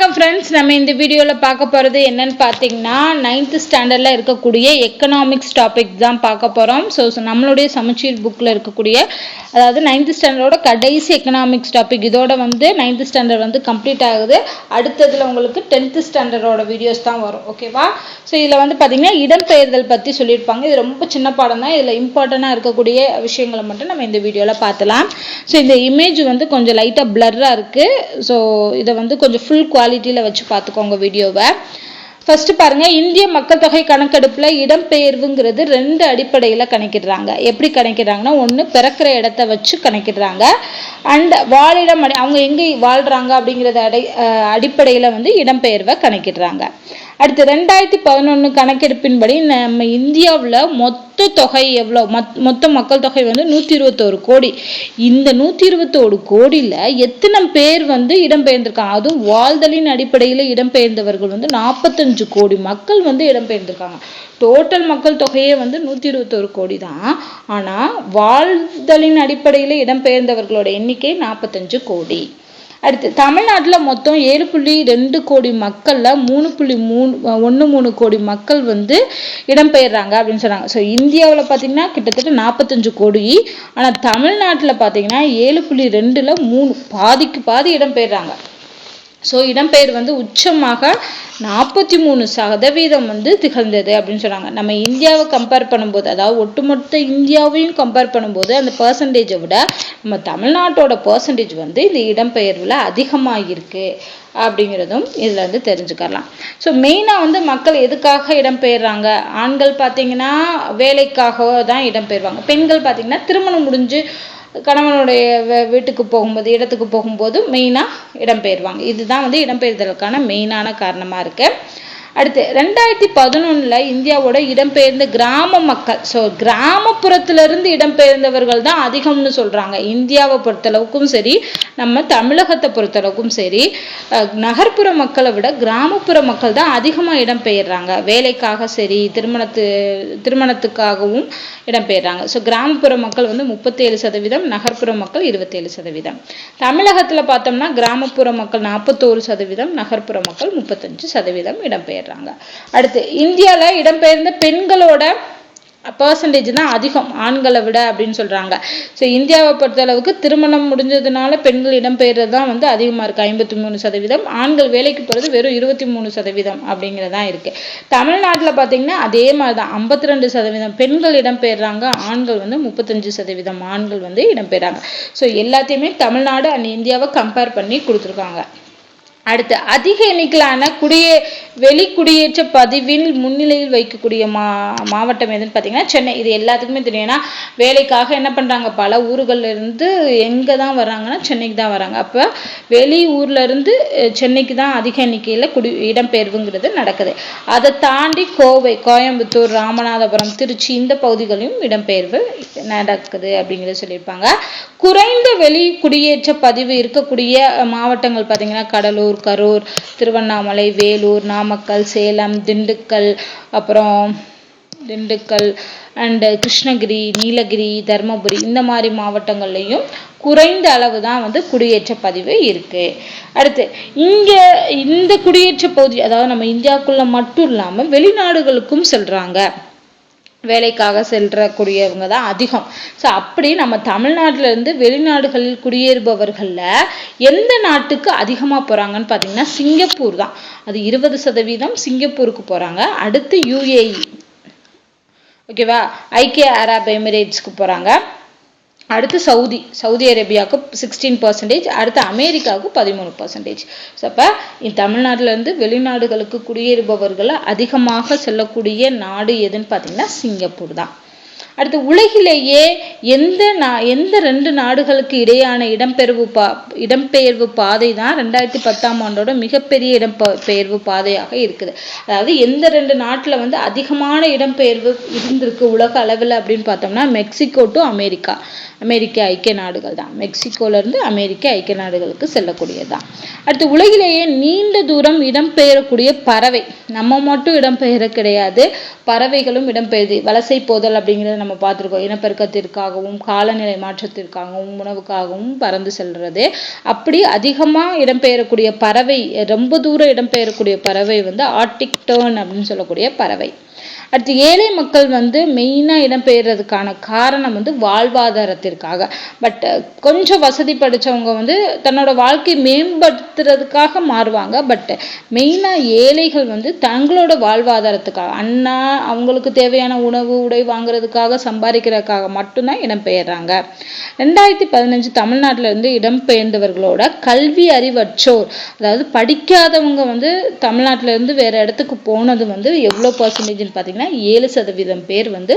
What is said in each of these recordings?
வணக்கம் ஃப்ரெண்ட்ஸ் நம்ம இந்த வீடியோவில் பார்க்க போகிறது என்னன்னு பார்த்தீங்கன்னா நைன்த்து ஸ்டாண்டர்டில் இருக்கக்கூடிய எக்கனாமிக்ஸ் டாபிக் தான் பார்க்க போகிறோம் ஸோ நம்மளுடைய சமச்சீர் புக்கில் இருக்கக்கூடிய அதாவது நைன்த்து ஸ்டாண்டர்டோட கடைசி எக்கனாமிக்ஸ் டாபிக் இதோட வந்து நைன்த்து ஸ்டாண்டர்ட் வந்து கம்ப்ளீட் ஆகுது. அடுத்ததில் உங்களுக்கு டென்த்து ஸ்டாண்டர்டோட வீடியோஸ் தான் வரும். ஓகேவா ஸோ இதில் வந்து பார்த்தீங்கன்னா இடம்பெயர்தல் பற்றி சொல்லியிருப்பாங்க. இது ரொம்ப சின்ன பாடம் தான். இதில் இம்பார்ட்டண்ட்டாக இருக்கக்கூடிய விஷயங்களை மட்டும் நம்ம இந்த வீடியோவில் பார்த்தலாம். ஸோ இந்த இமேஜ் வந்து கொஞ்சம் லைட்டாக பிளர்ராக இருக்குது ஸோ இதை வந்து கொஞ்சம் ஃபுல் குவாலிட்டி குவாலிட்டியில் வச்சு பார்த்துக்கோங்க வீடியோவை. ஃபஸ்ட்டு பாருங்க இந்திய மக்கள் தொகை கணக்கெடுப்புல இடம்பெயர்வுங்கிறது ரெண்டு அடிப்படையில் கணக்கிடுறாங்க. எப்படி கணக்கிடுறாங்கன்னா ஒன்று பிறக்கிற இடத்த வச்சு கணக்கிடுறாங்க. அண்ட் வாழிடம் அடி அவங்க எங்கே வாழ்கிறாங்க அப்படிங்கிறத அடை அடிப்படையில் வந்து இடம்பெயர்வை கணக்கிடுறாங்க. அடுத்து ரெண்டாயிரத்தி பதினொன்று கணக்கெடுப்பின்படி நம்ம இந்தியாவில் மொத்த தொகை எவ்வளோ? மொத் மொத்த மக்கள் தொகை வந்து நூற்றி இருபத்தோரு கோடி. இந்த நூற்றி இருபத்தோரு கோடியில் எத்தனை பேர் வந்து இடம்பெயர்ந்திருக்காங்க? அதுவும் வாழ்தலின் அடிப்படையில் இடம்பெயர்ந்தவர்கள் வந்து நாற்பத்தஞ்சு கோடி மக்கள் வந்து இடம்பெயர்ந்திருக்காங்க. டோட்டல் மக்கள் தொகையே வந்து நூற்றி இருபத்தோரு கோடி தான் ஆனால் வாழ்தலின் அடிப்படையில் இடம்பெயர்ந்தவர்களோட எண்ணிக்கை நாற்பத்தஞ்சு கோடி. அடுத்து தமிழ்நாட்டில் மொத்தம் ஏழு புள்ளி ரெண்டு கோடி மக்களில் மூணு புள்ளி மூணு ஒன்று மூணு கோடி மக்கள் வந்து இடம்பெயர்றாங்க அப்படின்னு சொன்னாங்க. ஸோ இந்தியாவில் பார்த்தீங்கன்னா கிட்டத்தட்ட நாற்பத்தஞ்சு கோடி. ஆனால் தமிழ்நாட்டில் பார்த்தீங்கன்னா ஏழு புள்ளி ரெண்டில் மூணு பாதிக்கு பாதி இடம்பெயர்றாங்க. ஸோ இடம்பெயர் வந்து உச்சமாக நாற்பத்தி மூணு சதவீதம் வந்து திகழ்ந்தது அப்படின்னு சொன்னாங்க நம்ம இந்தியாவை கம்பேர் பண்ணும்போது அதாவது ஒட்டுமொத்த இந்தியாவையும் கம்பேர் பண்ணும்போது அந்த பர்சன்டேஜை விட நம்ம தமிழ்நாட்டோட பர்சன்டேஜ் வந்து இந்த இடம்பெயர்வில் அதிகமாக இருக்கு அப்படிங்கிறதும் இதில் வந்து தெரிஞ்சுக்கலாம். ஸோ மெயினாக வந்து மக்கள் எதுக்காக இடம்பெயர்றாங்க? ஆண்கள் பார்த்தீங்கன்னா வேலைக்காக தான் இடம்பெயர்வாங்க. பெண்கள் பார்த்தீங்கன்னா திருமணம் முடிஞ்சு கணவனுடைய வீட்டுக்கு போகும்போது இடத்துக்கு போகும்போது மெயினாக இடம்பெயர்வாங்க இதுதான் வந்து இடம்பெயர்தலுக்கான மெயினான காரணமாக இருக்குது அடுத்து ரெண்டாயிரத்தி பதினொன்றில் இந்தியாவோட இடம்பெயர்ந்த கிராம மக்கள். ஸோ கிராமப்புறத்திலிருந்து இடம்பெயர்ந்தவர்கள் தான் அதிகம்னு சொல்கிறாங்க இந்தியாவை பொறுத்தளவுக்கும் சரி நம்ம தமிழகத்தை பொறுத்தளவுக்கும் சரி நகர்ப்புற மக்களை விட கிராமப்புற மக்கள் தான் அதிகமாக இடம்பெயர்றாங்க. வேலைக்காக சரி திருமணத்து திருமணத்துக்காகவும் இடம்பெயர்றாங்க. ஸோ கிராமப்புற மக்கள் வந்து முப்பத்தேழு சதவீதம் நகர்ப்புற மக்கள் இருபத்தேழு சதவீதம். தமிழகத்தில் பார்த்தோம்னா கிராமப்புற மக்கள் நாற்பத்தோரு சதவீதம் நகர்ப்புற மக்கள் முப்பத்தஞ்சு சதவீதம் இடம்பெயர் இடம்பெயர்றாங்க அடுத்து இந்தியாவில் இடம்பெயர்ந்த பெண்களோட பர்சன்டேஜ் தான் அதிகம் ஆண்களை விட அப்படின்னு சொல்கிறாங்க ஸோ இந்தியாவை பொறுத்தளவுக்கு திருமணம் முடிஞ்சதுனால பெண்கள் இடம்பெயர்றது தான் வந்து அதிகமாக இருக்குது ஐம்பத்தி மூணு சதவீதம். ஆண்கள் வேலைக்கு போகிறது வெறும் இருபத்தி மூணு சதவீதம் அப்படிங்கிறதான் இருக்குது தமிழ்நாட்டில் பார்த்தீங்கன்னா அதே மாதிரி தான் ஐம்பத்தி ரெண்டு சதவீதம் பெண்கள் இடம்பெயர்றாங்க ஆண்கள் வந்து முப்பத்தஞ்சு சதவீதம் ஆண்கள் வந்து இடம்பெயர்றாங்க. ஸோ எல்லாத்தையுமே தமிழ்நாடு அண்ட் இந்தியாவை கம்பேர் பண்ணி கொடுத்துருக்காங்க. அடுத்து அதிக எண்ணிக்கையிலான குடியே வெளிக்குடியேற்ற பதிவில் முன்னிலையில் வைக்கக்கூடிய மா மாவட்டம் எதுன்னு பார்த்தீங்கன்னா சென்னை. இது எல்லாத்துக்குமே தெரியும். ஏன்னா வேலைக்காக என்ன பண்ணுறாங்க பல ஊர்கள்ல இருந்து எங்கே தான் வராங்கன்னா சென்னைக்கு தான் வராங்க அப்போ வெளி ஊர்லேருந்து சென்னைக்கு தான் அதிக எண்ணிக்கையில் குடி இடம்பெயர்வுங்கிறது நடக்குது. அதை தாண்டி கோவை கோயம்புத்தூர் ராமநாதபுரம் திருச்சி இந்த பகுதிகளையும் இடம்பெயர்வு நடக்குது அப்படிங்கிறத சொல்லியிருப்பாங்க. குறைந்த வெளி குடியேற்ற பதிவு இருக்கக்கூடிய மாவட்டங்கள் பார்த்தீங்கன்னா கடலூர் கரூர் திருவண்ணாமலை வேலூர் நாமக்கல் சேலம் திண்டுக்கல் அப்புறம் திண்டுக்கல் அண்டு கிருஷ்ணகிரி நீலகிரி தருமபுரி இந்த மாதிரி மாவட்டங்கள்லையும் குறைந்த அளவு தான் வந்து குடியேற்ற பதிவு இருக்கு. அடுத்து இங்க இந்த குடியேற்ற பகுதி அதாவது நம்ம இந்தியாவுக்குள்ளே மட்டும் இல்லாம வெளிநாடுகளுக்கும் செல்றாங்க. வேலைக்காக சென்றக்கூடியவங்க தான் அதிகம். ஸோ அப்படி நம்ம தமிழ்நாட்டிலேருந்து வெளிநாடுகளில் குடியேறுபவர்களில் எந்த நாட்டுக்கு அதிகமாக போகிறாங்கன்னு பார்த்தீங்கன்னா சிங்கப்பூர் தான். அது இருபது சதவீதம் சிங்கப்பூருக்கு போகிறாங்க அடுத்து யுஏஇ ஓகேவா? ஐக்கிய அரப் எமிரேட்ஸ்க்கு போகிறாங்க அடுத்து சவுதி சவுதி அரேபியாவுக்கு சிக்ஸ்டீன் பர்சன்டேஜ் அடுத்து அமெரிக்காவுக்கு பதிமூணு பர்சன்டேஜ் ஸோ அப்போ தமிழ்நாட்டிலேருந்து வெளிநாடுகளுக்கு குடியேறுபவர்கள் அதிகமாக செல்லக்கூடிய நாடு எதுன்னு பார்த்தீங்கன்னா சிங்கப்பூர் தான். அடுத்து உலகிலேயே எந்த நா எந்த ரெண்டு நாடுகளுக்கு இடையான இடம்பெயர்வு பா இடம்பெயர்வு பாதை தான் ரெண்டாயிரத்தி பத்தாம் ஆண்டோட மிகப்பெரிய இடம்பெயர்வு பாதையாக இருக்குது. அதாவது எந்த ரெண்டு நாட்டில் வந்து அதிகமான இடம்பெயர்வு இருந்திருக்கு உலக அளவில் அப்படின்னு பார்த்தோம்னா மெக்சிகோ டு அமெரிக்கா. அமெரிக்க ஐக்கிய நாடுகள் தான். மெக்சிகோலேருந்து அமெரிக்க ஐக்கிய நாடுகளுக்கு செல்லக்கூடியது தான் அடுத்து உலகிலேயே நீண்ட தூரம் இடம்பெயரக்கூடிய பறவை. நம்ம மட்டும் இடம்பெயர கிடையாது. பறவைகளும் இடம்பெயருது. வலசை போதல் அப்படிங்கிறது நம்ம நம்ம பார்த்துருக்கோம். இனப்பெருக்கத்திற்காகவும் காலநிலை மாற்றத்திற்காகவும் உணவுக்காகவும் பறந்து செல்றது. அப்படி அதிகமாக இடம்பெயரக்கூடிய பறவை ரொம்ப தூரம் இடம்பெயரக்கூடிய பறவை வந்து ஆர்டிக் டேர்ன் அப்படின்னு சொல்லக்கூடிய பறவை. அடுத்து ஏழை மக்கள் வந்து மெயினாக இடம்பெயர்றதுக்கான காரணம் வந்து வாழ்வாதாரத்திற்காக. பட் கொஞ்சம் வசதி படித்தவங்க வந்து தன்னோட வாழ்க்கை மேம்படுத்துறதுக்காக மாறுவாங்க. பட் மெயினாக ஏழைகள் வந்து தங்களோட வாழ்வாதாரத்துக்காக அண்ணா அவங்களுக்கு தேவையான உணவு உடை வாங்குறதுக்காக சம்பாதிக்கிறதுக்காக மட்டும்தான் இடம்பெயர்றாங்க. ரெண்டாயிரத்தி பதினஞ்சு தமிழ்நாட்டில் இருந்து இடம்பெயர்ந்தவர்களோட கல்வி அறிவற்றோர் அதாவது படிக்காதவங்க வந்து தமிழ்நாட்டிலேருந்து வேறு இடத்துக்கு போனது வந்து எவ்வளோ பர்சன்டேஜ்னு பார்த்தீங்கன்னா ஏழு சதவீதம் பேர் வந்து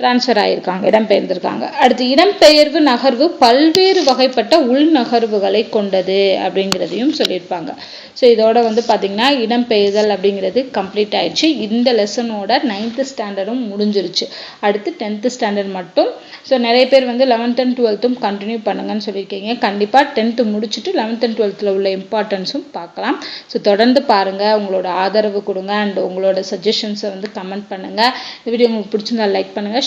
டிரான்ஸ்ஃபர் ஆகியிருக்காங்க இடம்பெயர்ந்திருக்காங்க. அடுத்து இடம்பெயர்வு நகர்வு பல்வேறு வகைப்பட்ட உள்நகர்வுகளை கொண்டது அப்படிங்கிறதையும் சொல்லியிருப்பாங்க. ஸோ இதோட வந்து பார்த்திங்கன்னா இடம்பெயர்தல் அப்படிங்கிறது கம்ப்ளீட் ஆயிடுச்சு. இந்த லெசனோட நைன்த்து ஸ்டாண்டர்டும் முடிஞ்சிருச்சு. அடுத்து டென்த்து ஸ்டாண்டர்ட் மட்டும். ஸோ நிறைய பேர் வந்து லெவன்த் அண்ட் டுவெல்த்தும் கண்டினியூ பண்ணுங்கன்னு சொல்லியிருக்கீங்க. கண்டிப்பாக டென்த்து முடிச்சுட்டு லெவன்த் அண்ட் டுவெல்த்தில் உள்ள இம்பார்ட்டன்ஸும் பார்க்கலாம். ஸோ தொடர்ந்து பாருங்கள் உங்களோட ஆதரவு கொடுங்க. அண்ட் உங்களோட சஜஷன்ஸை வந்து கமெண்ட் பண்ணுங்கள் இந்த வீடியோ உங்களுக்கு பிடிச்சிருந்தா லைக் பண்ணுங்கள்